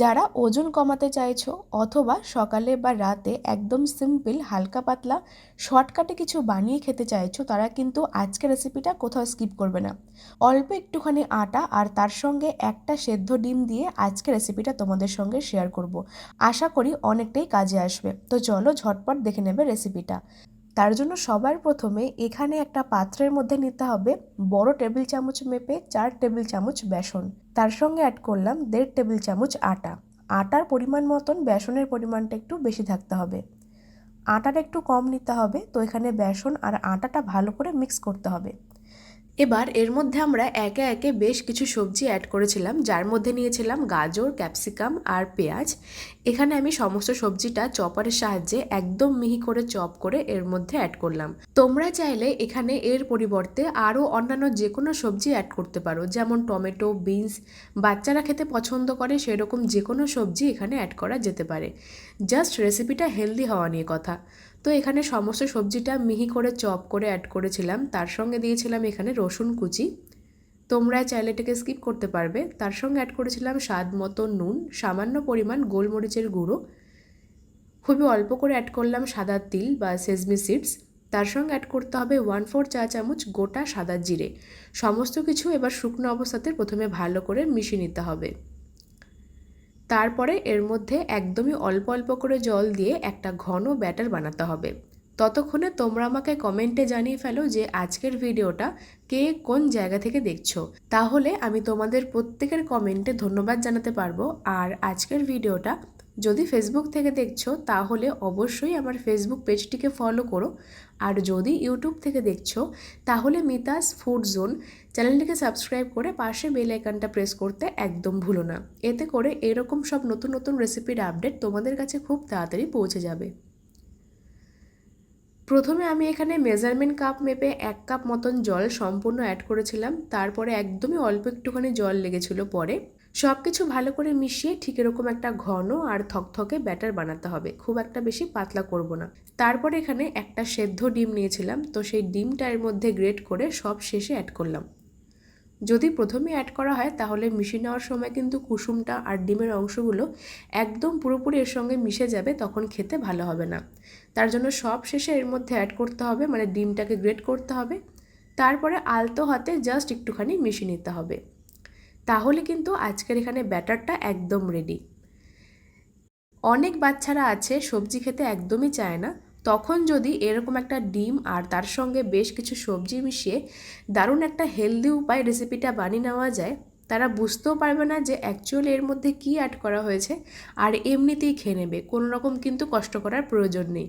যারা ওজন কমাতে চাইছো অথবা সকালে বা রাতে একদম সিম্পল হালকা পাতলা শর্টকাটে কিছু বানিয়ে খেতে চাইছো, তারা কিন্তু আজকের রেসিপিটা কোথাও স্কিপ করবে না। অল্প একটুখানি আটা আর তার সঙ্গে একটা সেদ্ধ ডিম দিয়ে আজকের রেসিপিটা তোমাদের সঙ্গে শেয়ার করব। আশা করি অনেকটাই কাজে আসবে। তো চলো ঝটপট দেখে নেবে রেসিপিটা তার জন্য সবার প্রথমে এখানে একটা পাত্রের মধ্যে নিতে হবে বড় টেবিল চামচ মেপে চার টেবিল চামচ বেসন। তার সঙ্গে অ্যাড করলাম দেড় টেবিল চামচ আটা। আটার পরিমাণ মতন বেসনের পরিমাণটা একটু বেশি থাকতে হবে। আটার একটু কম নিতে হবে, তো এখানে বেসন আর আটাটা ভালো করে মিক্স করতে হবে। এবার এর মধ্যে আমরা একে একে বেশ কিছু সবজি অ্যাড করেছিলাম, যার মধ্যে নিয়েছিলাম গাজর ক্যাপসিকাম আর পেঁয়াজ। এখানে আমি সমস্ত সবজিটা চপারের সাহায্যে একদম মিহি করে চপ করে এর মধ্যে অ্যাড করলাম। তোমরা চাইলে এখানে এর পরিবর্তে আরও অন্যান্য যে কোনো সবজি অ্যাড করতে পারো, যেমন টমেটো, বিনস। বাচ্চারা খেতে পছন্দ করে সেরকম যে কোনো সবজি এখানে অ্যাড করা যেতে পারে। জাস্ট রেসিপিটা হেলদি হওয়া নিয়ে কথা। তো এখানে সমস্ত সবজিটা মিহি করে চপ করে অ্যাড করেছিলাম। তার সঙ্গে দিয়েছিলাম এখানে রসুন কুচি। তোমরা চাইলে এটাকে স্কিপ করতে পারবে। তার সঙ্গে অ্যাড করেছিলাম স্বাদ মতো নুন, সামান্য পরিমাণ গোলমরিচের গুঁড়ো। খুবই অল্প করে অ্যাড করলাম সাদা তিল বা সেজমি সিডস তার সঙ্গে অ্যাড করতে হবে ওয়ান ফোর চা চামচ গোটা সাদা জিরে। সমস্ত কিছু এবার শুকনো অবস্থাতে প্রথমে ভালো করে মিশিয়ে নিতে হবে। তারপরে এর মধ্যে একদমই অল্প অল্প করে জল দিয়ে একটা ঘন ব্যাটার বানাতে হবে। ততক্ষণে তোমরা আমাকে কমেন্টে জানিয়ে ফেলো যে আজকের ভিডিওটা কে কোন জায়গা থেকে দেখছ। তাহলে আমি তোমাদের প্রত্যেকের কমেন্টে ধন্যবাদ জানাতে পারব। আর আজকের ভিডিওটা যদি ফেসবুক থেকে দেখছ, তাহলে অবশ্যই আমার ফেসবুক পেজটিকে ফলো করো। আর যদি ইউটিউব থেকে দেখছ, তাহলে মিতাস ফুড জোন চ্যানেলটিকে সাবস্ক্রাইব করে পাশে বেল আইকনটা প্রেস করতে একদম ভুলো না। এতে করে এরকম সব নতুন নতুন রেসিপির আপডেট তোমাদের কাছে খুব তাড়াতাড়ি পৌঁছে যাবে। প্রথমে আমি এখানে মেজারমেন্ট কাপ মেপে এক কাপ মতন জল সম্পূর্ণ অ্যাড করেছিলাম। তারপরে একদমই অল্প একটুখানি জল লেগেছিল পরে। সব কিছু ভালো করে মিশিয়ে ঠিক এরকম একটা ঘন আর থকথকে ব্যাটার বানাতে হবে। খুব একটা বেশি পাতলা করব না। তারপরে এখানে একটা সেদ্ধ ডিম নিয়েছিলাম, তো সেই ডিমটা এর মধ্যে গ্রেট করে সব শেষে অ্যাড করলাম। যদি প্রথমে অ্যাড করা হয়, তাহলে মিশিয়ে নেওয়ার সময় কিন্তু কুসুমটা আর ডিমের অংশগুলো একদম পুরোপুরি এর সঙ্গে মিশে যাবে, তখন খেতে ভালো হবে না। তার জন্য সব শেষে এর মধ্যে অ্যাড করতে হবে মানে ডিমটাকে গ্রেট করতে হবে। তারপরে আলতো হাতে জাস্ট একটুখানি মিশিয়ে নিতে হবে। তাহলে কিন্তু আজকের এখানে ব্যাটারটা একদম রেডি অনেক বাচ্চারা আছে, সবজি খেতে একদমই চায় না। তখন যদি এরকম একটা ডিম আর তার সঙ্গে বেশ কিছু সবজি মিশিয়ে দারুণ একটা হেলদি উপায় রেসিপিটা বানিয়ে নেওয়া যায়, তারা বুঝতেও পারবে না যে অ্যাকচুয়ালি এর মধ্যে কী অ্যাড করা হয়েছে আর এমনিতেই খেয়ে নেবে। কোনো রকম কিন্তু কষ্ট করার প্রয়োজন নেই।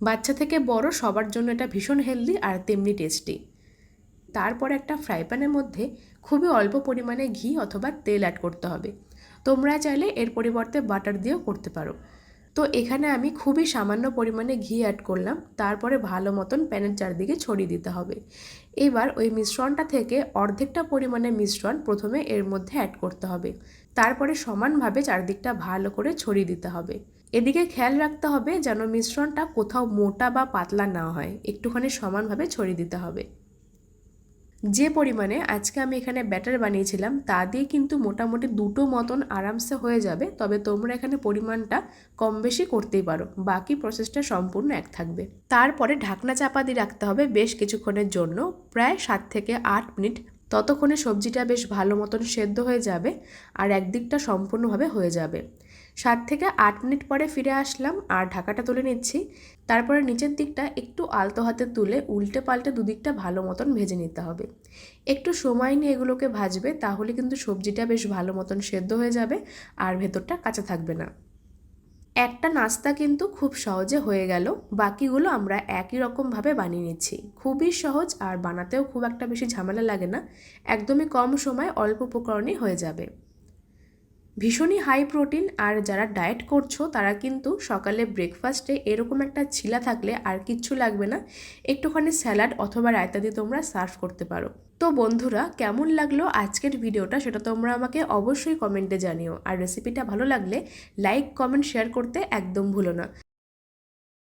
বাচ্চা থেকে বড় সবার জন্য এটা ভীষণ হেলদি আর তেমনি টেস্টি তারপর একটা ফ্রাই প্যানের মধ্যে খুবই অল্প পরিমাণে ঘি অথবা তেল অ্যাড করতে হবে। তোমরা চাইলে এর পরিবর্তে বাটার দিয়েও করতে পারো। তো এখানে আমি খুবই সামান্য পরিমাণে ঘি অ্যাড করলাম, তারপরে ভালো মতন প্যানের চারদিকে ছড়িয়ে দিতে হবে। এবার ওই মিশ্রণটা থেকে অর্ধেকটা পরিমাণে মিশ্রণ প্রথমে এর মধ্যে অ্যাড করতে হবে। তারপরে সমানভাবে চারদিকটা ভালো করে ছড়িয়ে দিতে হবে। এদিকে খেয়াল রাখতে হবে যেন মিশ্রণটা কোথাও মোটা বা পাতলা না হয়, একটুখানি সমানভাবে ছড়িয়ে দিতে হবে। যে পরিমাণে আজকে আমি এখানে ব্যাটার বানিয়েছিলাম, তা দিয়ে কিন্তু মোটামুটি দুটো মতন আরামসে হয়ে যাবে। তবে তোমরা এখানে পরিমাণটা কম বেশি করতেই পারো। বাকি প্রসেসটা সম্পূর্ণ এক থাকবে। তারপরে ঢাকনা চাপা দিয়ে রাখতে হবে বেশ কিছুক্ষণের জন্য, প্রায় সাত থেকে আট মিনিট ততক্ষণে সবজিটা বেশ ভালো মতন সেদ্ধ হয়ে যাবে আর একদিকটা সম্পূর্ণভাবে হয়ে যাবে। সাত থেকে আট মিনিট পরে ফিরে আসলাম আর ঢাকাটা তুলে নিচ্ছি। তারপরে নিচের দিকটা একটু আলতো হাতে তুলে উল্টে পাল্টে দুদিকটা ভালো মতন ভেজে নিতে হবে। একটু সময় নিয়ে এগুলোকে ভাজবে তাহলে কিন্তু সবজিটা বেশ ভালো মতন সেদ্ধ হয়ে যাবে আর ভেতরটা কাঁচা থাকবে না। একটা নাস্তা কিন্তু খুব সহজে হয়ে গেল। বাকিগুলো আমরা একই রকমভাবে বানিয়ে নিচ্ছি। খুবই সহজ আর বানাতেও খুব একটা বেশি ঝামেলা লাগে না। একদমই কম সময় অল্প উপকরণেই হয়ে যাবে। ভীষণই হাই প্রোটিন আর যারা ডায়েট করছ, তারা কিন্তু সকালে ব্রেকফাস্টে এরকম একটা ছিলা থাকলে আর কিচ্ছু লাগবে না। একটুখানি স্যালাড অথবা রায়তা দিয়ে তোমরা সার্ভ করতে পারো। তো বন্ধুরা, কেমন লাগল আজকের ভিডিওটা সেটা তোমরা আমাকে অবশ্যই কমেন্টে জানিও। আর রেসিপিটা ভালো লাগলে লাইক কমেন্ট শেয়ার করতে একদম ভুলো না।